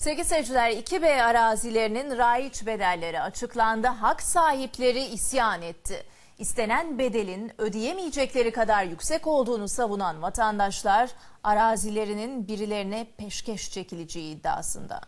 Sevgili seyirciler 2B arazilerinin raiç bedelleri açıklandı. Hak sahipleri isyan etti. İstenen bedelin ödeyemeyecekleri kadar yüksek olduğunu savunan vatandaşlar arazilerinin birilerine peşkeş çekileceği iddiasında.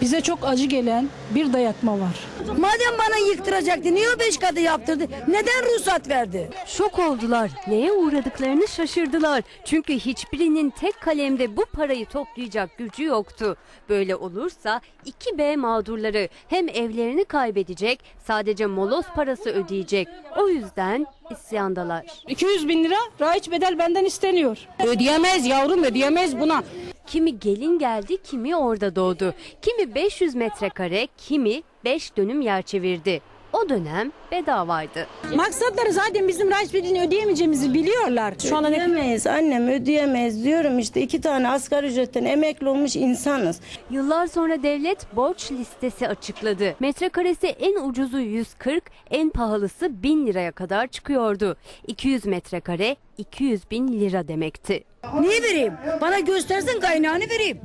Bize çok acı gelen bir dayatma var. Madem bana yıktıracaktı niye o beş katı yaptırdı? Neden ruhsat verdi? Şok oldular. Neye uğradıklarını şaşırdılar. Çünkü hiçbirinin tek kalemde bu parayı toplayacak gücü yoktu. Böyle olursa 2B mağdurları hem evlerini kaybedecek, sadece moloz parası ödeyecek. O yüzden isyandalar. 200 bin lira raiç bedel benden isteniyor. Ödeyemez yavrum ödeyemez buna. Kimi gelin geldi, kimi orada doğdu. Kimi 500 metrekare, kimi 5 dönüm yer çevirdi. O dönem bedavaydı. Maksatları zaten bizim raiç bedelini ödeyemeyeceğimizi biliyorlar. Şu anda ne Ödeyemeyiz annem ödeyemeyiz diyorum işte iki tane asgari ücretten emekli olmuş insanız. Yıllar sonra devlet borç listesi açıkladı. Metrekaresi en ucuzu 140, en pahalısı 1000 liraya kadar çıkıyordu. 200 metrekare 200 bin lira demekti. Niye vereyim? Bana göstersin kaynağını vereyim.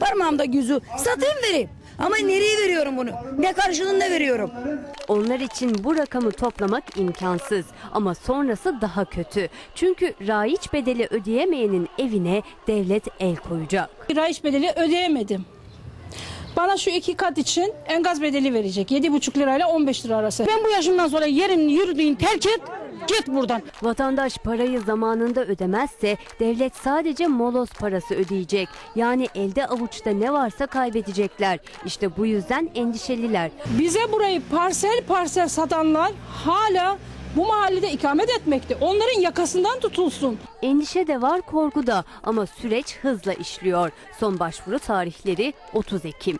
Parmağımda yüzü satayım vereyim. Ama nereye veriyorum bunu? Ne karşılığında veriyorum? Onlar için bu rakamı toplamak imkansız ama sonrası daha kötü. Çünkü raiç bedeli ödeyemeyenin evine devlet el koyacak. Raiç bedeli ödeyemedim. Bana şu iki kat için engaz bedeli verecek. 7,5 lirayla 15 lira arası. Ben bu yaşımdan sonra yerin yürüdüğün terk et. Git buradan. Vatandaş parayı zamanında ödemezse devlet sadece moloz parası ödeyecek. Yani elde avuçta ne varsa kaybedecekler. İşte bu yüzden endişeliler. Bize burayı parsel parsel satanlar hala bu mahallede ikamet etmekte. Onların yakasından tutulsun. Endişe de var korku da ama süreç hızla işliyor. Son başvuru tarihleri 30 Ekim.